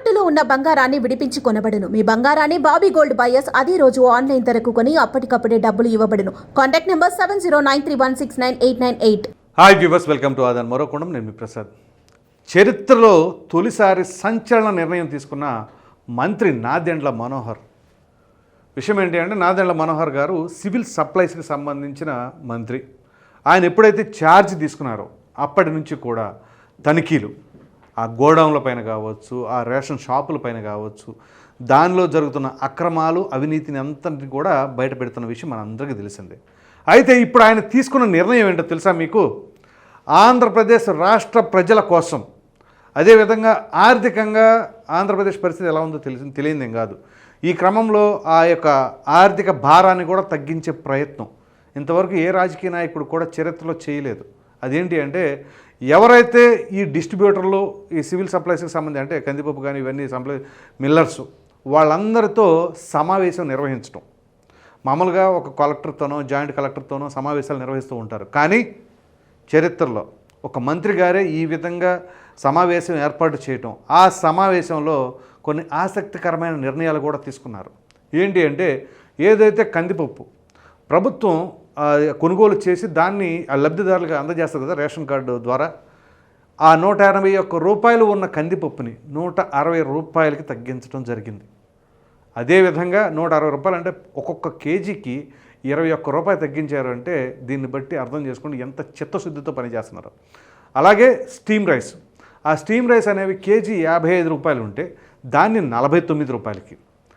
తాకట్టులో ఉన్న బంగారాన్ని విడిపించి కొనబడును. మీ బంగారాన్ని బాబీ గోల్డ్ బయర్స్ అదే రోజు ఆన్లైన్ ధరకు కొని అప్పటికప్పుడే డబ్బులు ఇవ్వబడును. Contact number seven zero nine three one six nine eight nine eight. Hi viewers welcome to Aadan. మరోకొండం నేను మీ ప్రసాద్. చరిత్రలో తొలిసారి సంచలన నిర్ణయం తీసుకున్న మంత్రి నాదెండ్ల మనోహర్. విషయం ఏంటి అంటే నాదెండ్ల మనోహర్ గారు సివిల్ సప్లైస్కి సంబంధించిన మంత్రి. ఆయన ఎప్పుడైతే ఛార్జ్ తీసుకున్నారో అప్పటి నుంచి కూడా తనిఖీలు. ఆ గోడౌన్ల పైన కావచ్చు ఆ రేషన్ షాపుల పైన కావచ్చు దానిలో జరుగుతున్న అక్రమాలు అవినీతిని అంతటిని కూడా బయట పెడుతున్న విషయం మనందరికీ తెలిసిందే. అయితే ఇప్పుడు ఆయన తీసుకున్న నిర్ణయం ఏంటో తెలుసా మీకు? ఆంధ్రప్రదేశ్ రాష్ట్ర ప్రజల కోసం. అదేవిధంగా ఆర్థికంగా ఆంధ్రప్రదేశ్ పరిస్థితి ఎలా ఉందో తెలిసి తెలియదేం కాదు. ఈ క్రమంలో ఆ యొక్క ఆర్థిక భారాన్ని కూడా తగ్గించే ప్రయత్నం. ఇంతవరకు ఏ రాజకీయ నాయకుడు కూడా చరిత్రలో చేయలేదు. అదేంటి అంటే ఎవరైతే ఈ డిస్ట్రిబ్యూటర్లు ఈ సివిల్ సప్లైస్కి సంబంధించి అంటే కందిపప్పు కానీ ఇవన్నీ సప్లై మిల్లర్స్ వాళ్ళందరితో సమావేశం నిర్వహించడం మామూలుగా ఒక కలెక్టర్తోనో జాయింట్ కలెక్టర్తోనో సమావేశాలు నిర్వహిస్తూ ఉంటారు. కానీ చరిత్రలో ఒక మంత్రి గారే ఈ విధంగా సమావేశం ఏర్పాటు చేయటం. ఆ సమావేశంలో కొన్ని ఆసక్తికరమైన నిర్ణయాలు కూడా తీసుకున్నారు. ఏంటి అంటే ఏదైతే కందిపప్పు ప్రభుత్వం కొనుగోలు చేసి దాన్ని ఆ లబ్ధిదారులకు అందజేస్తారు కదా రేషన్ కార్డు ద్వారా. ఆ నూట ఎనభై ఒక్క రూపాయలు ఉన్న కందిపప్పుని నూట అరవై రూపాయలకి తగ్గించడం జరిగింది. అదేవిధంగా నూట అరవై రూపాయలు అంటే ఒక్కొక్క కేజీకి ఇరవై ఒక్క రూపాయలు తగ్గించారు అంటే దీన్ని బట్టి అర్థం చేసుకోండి ఎంత చిత్తశుద్ధితో పనిచేస్తున్నారు. అలాగే స్టీమ్ రైస్. ఆ స్టీమ్ రైస్ అనేవి కేజీ యాభై ఐదు రూపాయలు ఉంటే దాన్ని నలభై తొమ్మిది రూపాయలకి.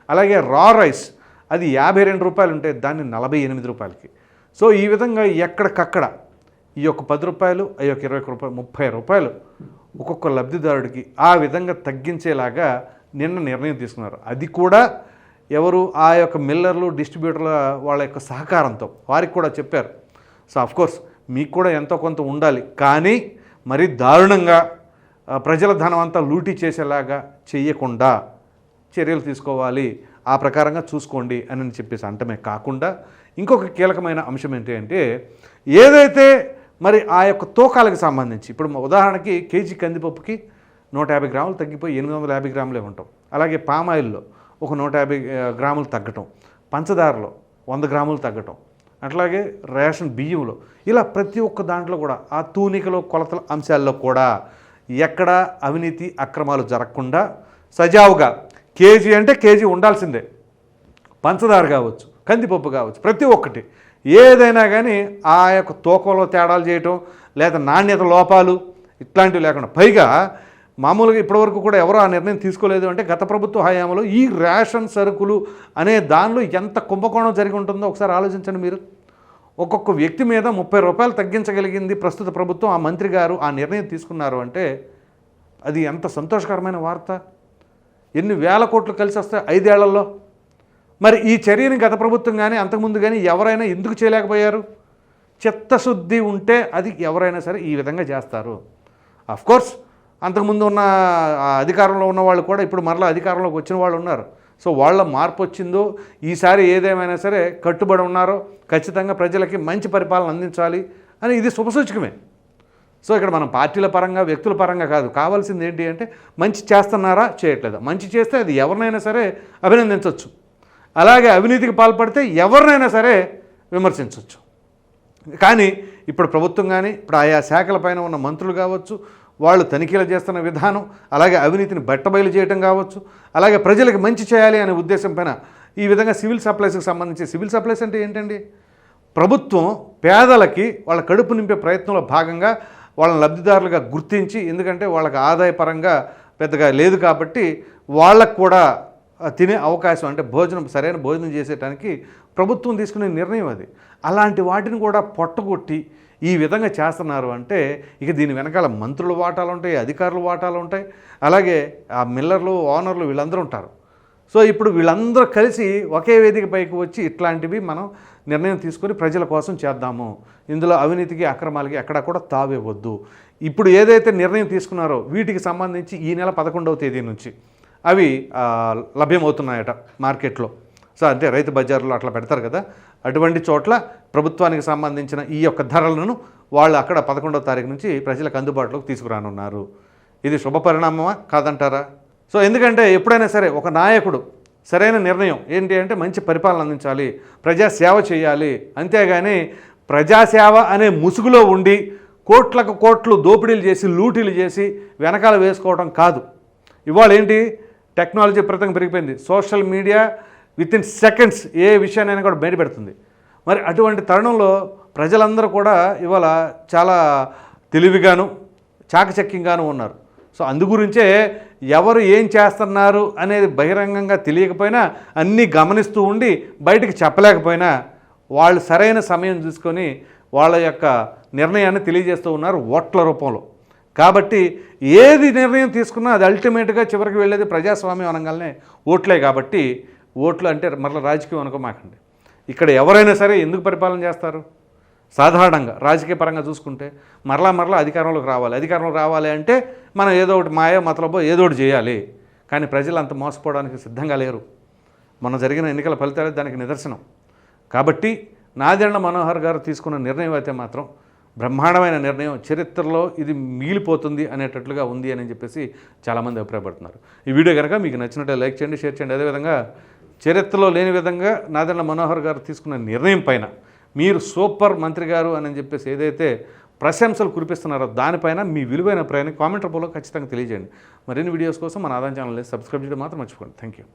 అలాగే రా రైస్. అది యాభై రెండు రూపాయలు ఉంటే దాన్ని నలభై ఎనిమిది రూపాయలకి. సో ఈ విధంగా ఎక్కడికక్కడ ఈ యొక్క పది రూపాయలు ఈ యొక్క ఇరవై రూపాయలు ముప్పై రూపాయలు ఒక్కొక్క లబ్ధిదారుడికి ఆ విధంగా తగ్గించేలాగా నిన్న నిర్ణయం తీసుకున్నారు. అది కూడా ఎవరు ఆ యొక్క మిల్లర్లు డిస్ట్రిబ్యూటర్ల వాళ్ళ యొక్క సహకారంతో వారికి కూడా చెప్పారు. సో కోర్స్ మీకు కూడా ఎంతో కొంత ఉండాలి. కానీ మరీ దారుణంగా ప్రజల ధనం అంతా లూటీ చేసేలాగా చేయకుండా చర్యలు తీసుకోవాలి. ఆ ప్రకారంగా చూసుకోండి అని చెప్పేసి అంటమే కాకుండా ఇంకొక కీలకమైన అంశం ఏంటి అంటే ఏదైతే మరి ఆ యొక్క తూకాలకు సంబంధించి ఇప్పుడు ఉదాహరణకి కేజీ కందిపప్పుకి నూట యాభై గ్రాములు తగ్గిపోయి ఎనిమిది వందల యాభై గ్రాములే ఉంటాం. అలాగే పామాయిల్లో ఒక నూట యాభై గ్రాములు తగ్గటం. పంచదారలో వంద గ్రాములు తగ్గటం. అట్లాగే రేషన్ బియ్యంలో ఇలా ప్రతి ఒక్క దాంట్లో కూడా ఆ తూనికలో కొలతల అంశాల్లో కూడా ఎక్కడ అవినీతి అక్రమాలు జరగకుండా సజావుగా కేజీ అంటే కేజీ ఉండాల్సిందే. పంచదార కావచ్చు కందిపప్పు కావచ్చు ప్రతి ఒక్కటి. ఏదైనా కానీ ఆ యొక్క తూకంలో తేడాలు చేయటం లేదా నాణ్యత లోపాలు ఇట్లాంటివి లేకుండా. పైగా మామూలుగా ఇప్పటివరకు కూడా ఎవరు ఆ నిర్ణయం తీసుకోలేదు అంటే గత ప్రభుత్వ హయాంలో ఈ రేషన్ సరుకులు అనే దానిలో ఎంత కుంభకోణం జరిగి ఉంటుందో ఒకసారి ఆలోచించండి మీరు. ఒక్కొక్క వ్యక్తి మీద ముప్పై రూపాయలు తగ్గించగలిగింది ప్రస్తుత ప్రభుత్వం. ఆ మంత్రి గారు ఆ నిర్ణయం తీసుకున్నారు అంటే అది ఎంత సంతోషకరమైన వార్త. ఎన్ని వేల కోట్లు కలిసి వస్తాయి ఐదేళ్ళలో? మరి ఈ చర్యని గత ప్రభుత్వం కానీ అంతకుముందు కానీ ఎవరైనా ఎందుకు చేయలేకపోయారు? చిత్తశుద్ధి ఉంటే అది ఎవరైనా సరే ఈ విధంగా చేస్తారు. కోర్స్ అంతకుముందు ఉన్న అధికారంలో ఉన్న వాళ్ళు కూడా ఇప్పుడు మరలా అధికారంలోకి వచ్చిన వాళ్ళు ఉన్నారు. సో వాళ్ళ మార్పు వచ్చిందో ఈసారి ఏదేమైనా సరే కట్టుబడి ఉన్నారో ఖచ్చితంగా ప్రజలకి మంచి పరిపాలన అందించాలి అని ఇది శుభసూచకమే. సో ఇక్కడ మనం పార్టీల పరంగా వ్యక్తుల పరంగా కాదు. కావాల్సింది ఏంటి అంటే మంచి చేస్తున్నారా? చేయట్లేదా. మంచి చేస్తే అది ఎవరినైనా సరే అభినందించవచ్చు అలాగే అవినీతికి పాల్పడితే ఎవరినైనా సరే విమర్శించవచ్చు కానీ ఇప్పుడు ప్రభుత్వం కానీ ఇప్పుడు ఆయా శాఖల పైన ఉన్న మంత్రులు కావచ్చు వాళ్ళు తనిఖీలు చేస్తున్న విధానం అలాగే అవినీతిని బట్టబయలు చేయటం కావచ్చు అలాగే ప్రజలకు మంచి చేయాలి అనే ఉద్దేశం పైన ఈ విధంగా సివిల్ సప్లైస్కి సంబంధించి సివిల్ సప్లైస్ అంటే ఏంటండి? ప్రభుత్వం పేదలకి వాళ్ళ కడుపు నింపే ప్రయత్నంలో భాగంగా వాళ్ళని లబ్ధిదారులుగా గుర్తించి ఎందుకంటే వాళ్ళకి ఆదాయపరంగా పెద్దగా లేదు కాబట్టి వాళ్ళకు కూడా తినే అవకాశం అంటే భోజనం సరైన భోజనం చేసేటానికి ప్రభుత్వం తీసుకునే నిర్ణయం అది. అలాంటి వాటిని కూడా పొట్టగొట్టి ఈ విధంగా చేస్తున్నారు అంటే ఇక దీని వెనకాల మంత్రులు వాటాలు ఉంటాయి అధికారులు వాటాలు ఉంటాయి. అలాగే ఆ మిల్లర్లు ఓనర్లు వీళ్ళందరూ ఉంటారు. సో ఇప్పుడు వీళ్ళందరూ కలిసి ఒకే వేదిక పైకి వచ్చి ఇట్లాంటివి మనం నిర్ణయం తీసుకొని ప్రజల కోసం చేద్దాము. ఇందులో అవినీతికి అక్రమాలకి ఎక్కడ కూడా తావేవద్దు ఇప్పుడు ఏదైతే నిర్ణయం తీసుకున్నారో వీటికి సంబంధించి ఈ నెల పదకొండవ తేదీ నుంచి అవి లభ్యమవుతున్నాయట మార్కెట్లో. సో అంటే రైతు బజార్లో అట్లా పెడతారు కదా. అటువంటి చోట్ల ప్రభుత్వానికి సంబంధించిన ఈ యొక్క ధరలను వాళ్ళు అక్కడ పదకొండవ తారీఖు నుంచి ప్రజలకు అందుబాటులోకి తీసుకురానున్నారు. ఇది శుభ పరిణామమా కాదంటారా? సో ఎందుకంటే ఎప్పుడైనా సరే ఒక నాయకుడు సరైన నిర్ణయం ఏంటి అంటే మంచి పరిపాలన అందించాలి ప్రజాసేవ చేయాలి. అంతేగాని ప్రజాసేవ అనే ముసుగులో ఉండి కోట్లకు కోట్లు దోపిడీలు చేసి లూటీలు చేసి వెనకాల వేసుకోవడం కాదు. ఇవాళ ఏంటి? టెక్నాలజీ ప్రతంగా పెరిగిపోయింది. Social media with in seconds ఏ విషయాన్నైనా కూడా బయటపెడుతుంది మరి అటువంటి తరుణంలో ప్రజలందరూ కూడా ఇవాళ చాలా తెలివిగాను చాకచక్యంగాను ఉన్నారు. సో అందుగురించే ఎవరు ఏం చేస్తున్నారు అనేది బహిరంగంగా తెలియకపోయినా అన్నీ గమనిస్తూ ఉండి బయటికి చెప్పలేకపోయినా వాళ్ళు సరైన సమయం చూసుకొని వాళ్ళ యొక్క నిర్ణయాన్ని తెలియజేస్తూ ఉన్నారు ఓట్ల రూపంలో. కాబట్టి ఏది నిర్ణయం తీసుకున్నా అది అల్టిమేట్గా చివరికి వెళ్ళేది ప్రజాస్వామ్యం అనగానే ఓట్లే కాబట్టి ఓట్లు అంటే మరలా రాజకీయం అనుకోమాకండి. ఇక్కడ ఎవరైనా సరే ఎందుకు పరిపాలన చేస్తారు? సాధారణంగా రాజకీయ పరంగా చూసుకుంటే మరలా మరలా అధికారంలోకి రావాలి. అధికారంలోకి రావాలి అంటే మనం ఏదో ఒకటి మాయ మతలబో ఏదో ఒకటి చేయాలి. కానీ ప్రజలు అంత మోసపోవడానికి సిద్ధంగా లేరు. మన జరిగిన ఎన్నికల ఫలితాలే దానికి నిదర్శనం. కాబట్టి నాదెండ్ల మనోహర్ గారు తీసుకున్న నిర్ణయం అయితే మాత్రం బ్రహ్మాండమైన నిర్ణయం. చరిత్రలో ఇది మిగిలిపోతుంది అనేటట్లుగా ఉంది అని చెప్పేసి చాలామంది అభిప్రాయపడుతున్నారు. ఈ వీడియో కనుక మీకు నచ్చినట్టే లైక్ చేయండి షేర్ చేయండి. అదేవిధంగా చరిత్రలో లేని విధంగా నాదెండ్ల మనోహర్ గారు తీసుకున్న నిర్ణయం పైన మీరు సూపర్ మంత్రి గారు అని చెప్పేసి ఏదైతే ప్రశంసలు కురిపిస్తున్నారో దానిపైన మీ విలువైన ప్రయాణం కామెంట్ రూపంలో ఖచ్చితంగా తెలియజేయండి. మరిన్ని వీడియోస్ కోసం మన ఆదాయం ఛానల్ సబ్స్క్రైబ్ చేయడం మాత్రం మర్చిపోండి థ్యాంక్ యూ